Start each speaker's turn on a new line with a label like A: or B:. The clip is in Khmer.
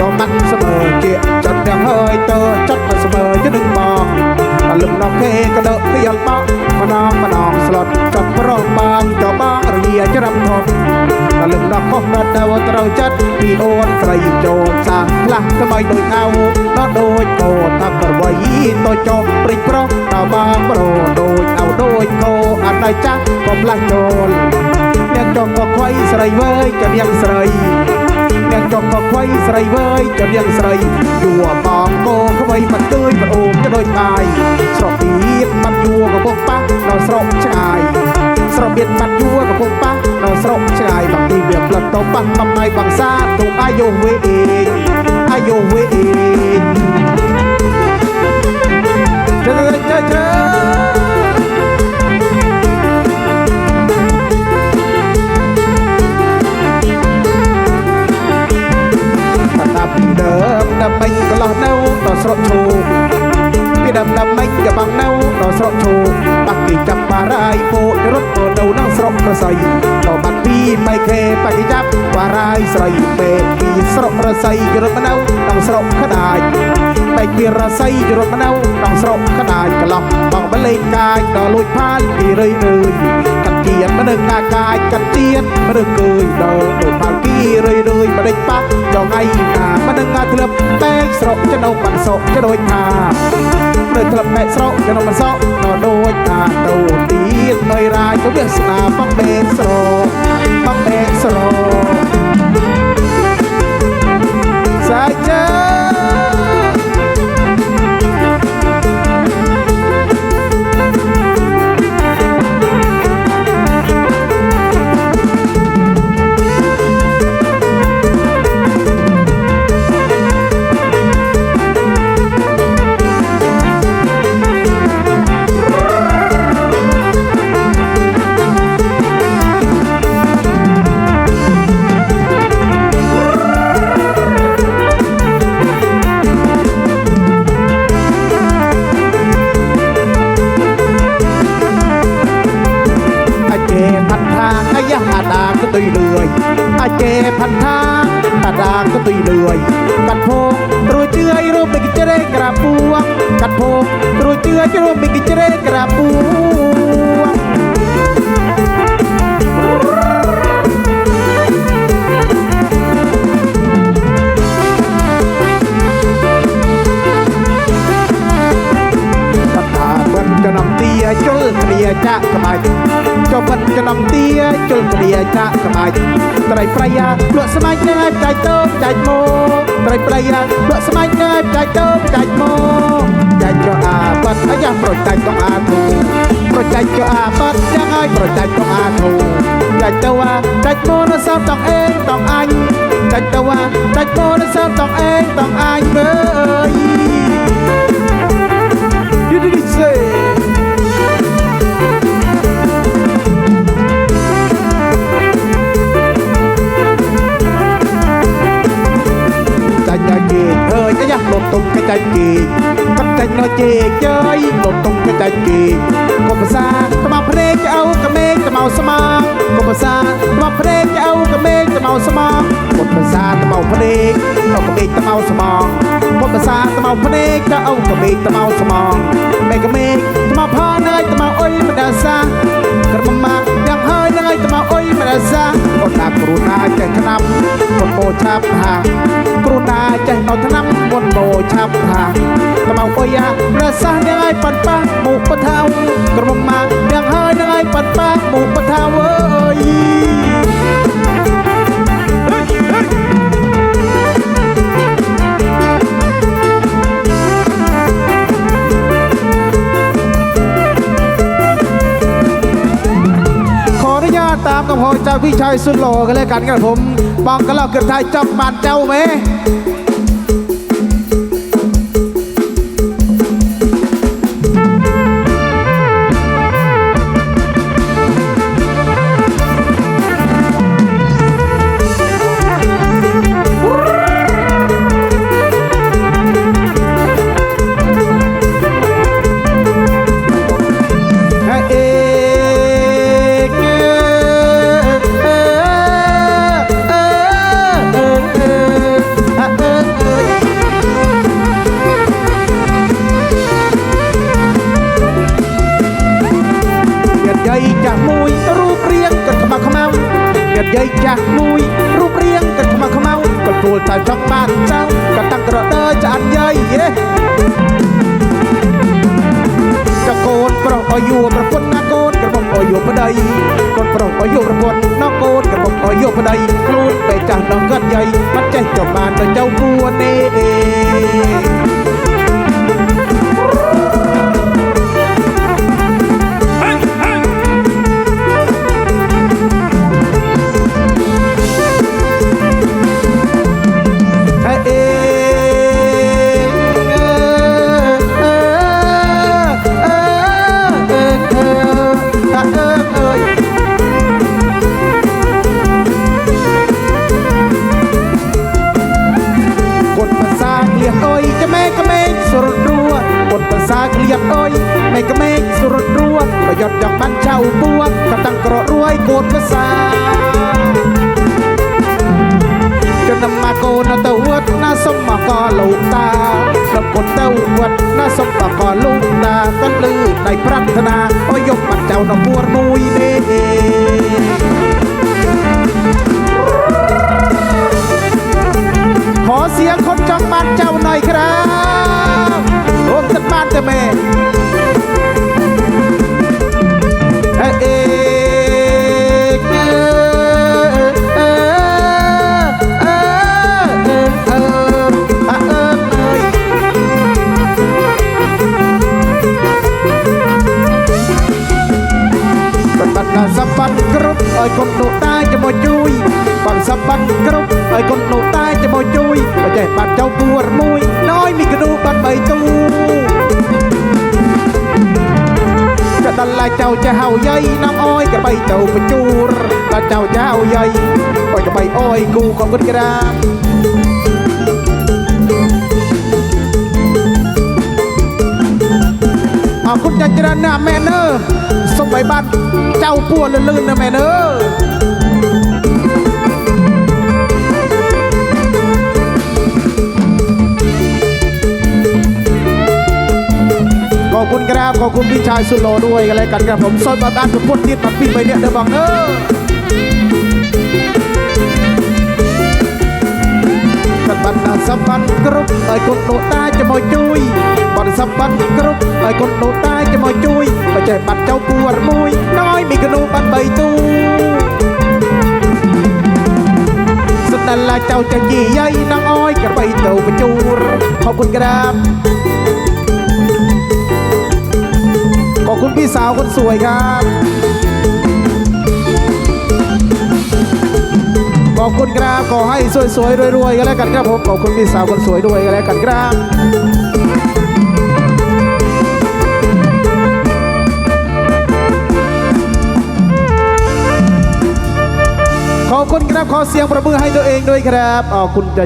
A: đọc cho mắt sơ mờ kia chân đang hơi tơ chất mà sơ mờ chứ đừng bò mà lưng nó khê cái đỡ cái yên bọ mà nó mà nó slot cho pro bang cho bang rồi cho rắm thọc mà lưng nó khóc nó đau trâu chất vì ôn sợi trồn sang lắc cái mày đôi ao nó đôi cổ thằng bờ bầy tôi cho bịch pro tao bang pro đôi ao đôi cô anh này chắc có lắc trồn អ្នកចង់ក៏ខ្វៃស្រីវើយចនាងស្រី អ្នកចង់ក៏ខ្វៃស្រីវើយចនាងស្រីយួរបងកោខ្វៃមិនទើយប្អូនទៅដូចបាយស្រកទៀតបាត់យួរកំពុងប៉ះនៅស្រុកឆ្ងាយស្រកទៀតបាត់យួរកំពុងប៉ះនៅស្រុកឆ្ងាយបងទីវាផ្លិតទៅប៉ះបំណៃបងសាទូអាយុវេអេអាយុវេអេចើចើ រុកប្រស័យដល់បាត់ពីមិនខេបាក់គេចាប់បារាយស្រីពេពីស្រុករស័យរត់មកនៅដល់ស្រុកក្តាយបែកពីរស័យរត់មកនៅដល់ស្រុកក្តាយកន្លោះបងបលេងកាយដល់លួចផានពីរឿយរឿយកាត់ទៀតមនុស្សកាកាយកាត់ទៀតមនុស្សកើយដល់ដូចផានពីរឿយរឿយបដិប៉ះចងថ្ងៃណាមិនដឹងថាធ្លាប់តែស្រុកចនុបានសុកចដូចថា នៅធ្លាប់តែស្រុកចនុបានសុកក៏ដូចថាទៅទៀតនៅរាយក៏វាសនាបងបេកស្រោបងបេកស្រោ ด้วย กัดโพกรูเจือยรูปไปกิจเรกระปวงกัดโพกรูเจือยรูปไปกิจเรกระปวง បិណ្ឌចំទាជុលគ្នាចាក់ក្បាច់ចុះបិណ្ឌចំទាជុលគ្នាចាក់ក្បាច់ត្រីប្រៃយ៉ាលក់ស្មាច់ងាយផ្ដាច់ទៅផ្ដាច់មកត្រីប្រៃយ៉ាលក់ស្មាច់ងាយផ្ដាច់ទៅផ្ដាច់មកចាច់ចុះអាបិណ្ឌអាយ៉ាប្រចាច់ទៅអាធូប្រចាច់ចុះអាបិណ្ឌយ៉ាងហើយប្រចាច់ទៅអាធូចាច់ទៅអាចាច់មកនៅសតងអេងតងអញចាច់ទៅអាចាច់មកនៅសតងអេងតងអញមើល You did it say កចាញ់ជេកាត់ចាញ់ណោជេជើយលត់ទុំកចាញ់ជេកុំភាសាត្មៅភ្នែកចៅកមេងត្មៅស្មងកុំភាសាត្មៅភ្នែកចៅកមេងត្មៅស្មងកុំភាសាត្មៅភ្នែកចៅកមេងត្មៅស្មងកុំភាសាត្មៅភ្នែកចៅកមេងត្មៅស្មងមេកមេងត្មៅផានើយត្មៅអុយមិនដាសាក្រមម៉ាយ៉ាងហើយនឹងឲ្យត្មៅអុយមិនដាសាអូនតាគ្រូណាចេះឆ្នាំមុនបោឆាប់ហាគ្រូណាចេះនៅឆ្នាំមុនបោឆាប់ហាត្មៅអុយអាប្រសាសន៍ mô chắp hàng Tầm mong phô ya là xa nâng ai bàn bác mù bà thao Còn mong mà nâng hơi nâng ai bàn bác mù bà thao ơi Khó nó nha tạm cầm hồi chào พี่ชายสุดหล่อกันเลยกันครับผมมองกันเราเกิดไทยจับมันเจ้าไหม ยายอยากนุยรูปเรียงกันขมาขมาก็ตูดสายช่องบ้านเจ้าก็ตั้งกระเตอจะอันเยยเย่กะโกนปรองออยู่ประพนนาโกนกระบองออยู่ประใดกนปรองออยู่ประพนนาโกนกระบองออยู่ปะใดกลูดไปจากน้องกันใหญ่มันใจจบบ้านโดยเจ้าบัวเน่ កូនទៅវត្តណាសុំមកកលោកតាប្រពន្ធទៅវត្តណាសុំមកកលោកតាកាន់លឺដៃប្រាថ្នាអើយកបាត់ចៅដល់ពួរមួយ បើចេះបាត់ចៅពួរមួយណយមីកនូបាត់បីទូក៏ដល់ឡាចៅចាហៅយាយនាំអយក៏បីទៅបញ្ជូរដល់ចៅចាហៅយាយអយក៏បីអយគូក៏គិតក្រាមអរគុណចាស់ច្រើនណាស់ម៉ែនអើសុំឲ្យបានចៅពួរលឿនៗណាម៉ែនអើ ขอบคุณครับขอบคุณพี่ชายสุดหลด้วยอะไรกันครับผมส้นมาตานผมพูดนิดปัดปีไปเนี่ยเดี๋ยวบังเออกันบันนาสัมพันกรุ๊ปไอ้คนโนตาจะมาจุยบันสัมพันกรุ๊ปไอ้คนโนตาจะมาจุยไปใจบัดเจ้าปวดมุยน้อยมีกระนูบันใบตู้สนั่นละเจ้าจะยี่ใหน้องอ้อยกระไปเต่าประจูรขอบคุณครับ อบคุณพี่สาวคนสวยครับ ขอบคุณครับขอให้สวยๆรวยๆกันแล้วกันครับผมขอบคุณพี่สาวคนสวยด้วยกันแล้วกันครับขอบคุณครับขอเสียงประมือให้ตัวเองด้วยครับขอบคุณจะ